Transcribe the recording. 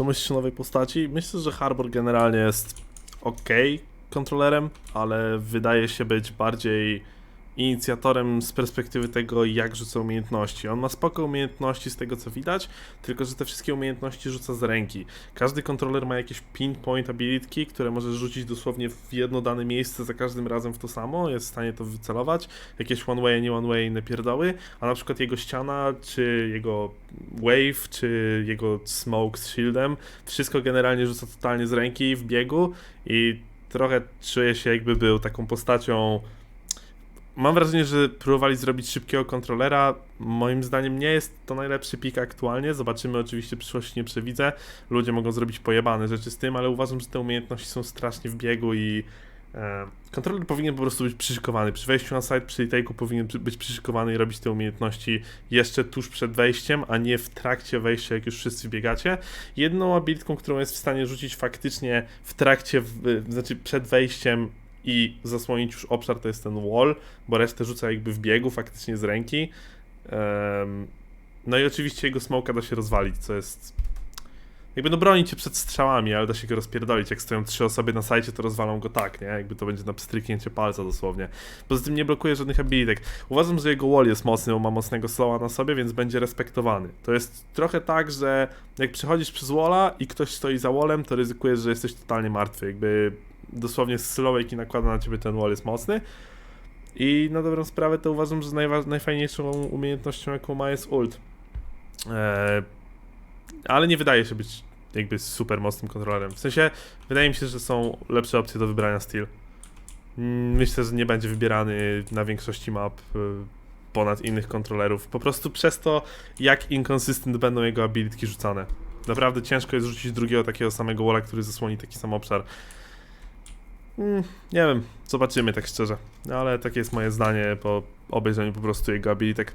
Co myślisz o nowej postaci? Myślę, że Harbor generalnie jest ok kontrolerem, ale wydaje się być bardziej inicjatorem z perspektywy tego, jak rzuca umiejętności. On ma spoko umiejętności z tego, co widać, tylko że te wszystkie umiejętności rzuca z ręki. Każdy kontroler ma jakieś pinpoint ability, które możesz rzucić dosłownie w jedno dane miejsce za każdym razem w to samo, jest w stanie to wycelować. Jakieś one way, nie one way, inne pierdoły, a na przykład jego ściana, czy jego wave, czy jego smoke z shieldem, wszystko generalnie rzuca totalnie z ręki w biegu i trochę czuję się jakby był taką postacią Mam wrażenie, że próbowali zrobić szybkiego kontrolera. Moim zdaniem nie jest to najlepszy pik aktualnie. Zobaczymy, oczywiście przyszłości nie przewidzę. Ludzie mogą zrobić pojebane rzeczy z tym, ale uważam, że te umiejętności są strasznie w biegu i e, kontroler powinien po prostu być przyszykowany. Przy wejściu na site, przy retake'u powinien być przyszykowany i robić te umiejętności jeszcze tuż przed wejściem, a nie w trakcie wejścia, jak już wszyscy biegacie. Jedną abilitką, którą jest w stanie rzucić faktycznie w trakcie, w, znaczy przed wejściem i zasłonić już obszar, to jest ten wall, bo resztę rzuca jakby w biegu, faktycznie z ręki. No i oczywiście jego smoka da się rozwalić, co jest... Jakby no broni cię przed strzałami, ale da się go rozpierdolić. Jak stoją trzy osoby na sajcie, to rozwalą go tak, nie? Jakby to będzie na pstryknięcie palca dosłownie. Poza tym nie blokuje żadnych abilitek. Uważam, że jego wall jest mocny, bo ma mocnego slowa na sobie, więc będzie respektowany. To jest trochę tak, że jak przechodzisz przez walla i ktoś stoi za wallem, to ryzykujesz, że jesteś totalnie martwy. Jakby dosłownie z slowek i nakłada na ciebie ten wall jest mocny. I na dobrą sprawę to uważam, że najfajniejszą umiejętnością jaką ma jest ult. Eee, ale nie wydaje się być jakby super mocnym kontrolerem. W sensie wydaje mi się, że są lepsze opcje do wybrania styl. Mm, Myślę, że nie będzie wybierany na większości map y, ponad innych kontrolerów. Po prostu przez to, jak inconsistent będą jego abilitki rzucane. Naprawdę ciężko jest rzucić drugiego takiego samego walla, który zasłoni taki sam obszar. Mm, nie wiem, zobaczymy tak szczerze. Ale takie jest moje zdanie po obejrzeniu po prostu jego abilitek.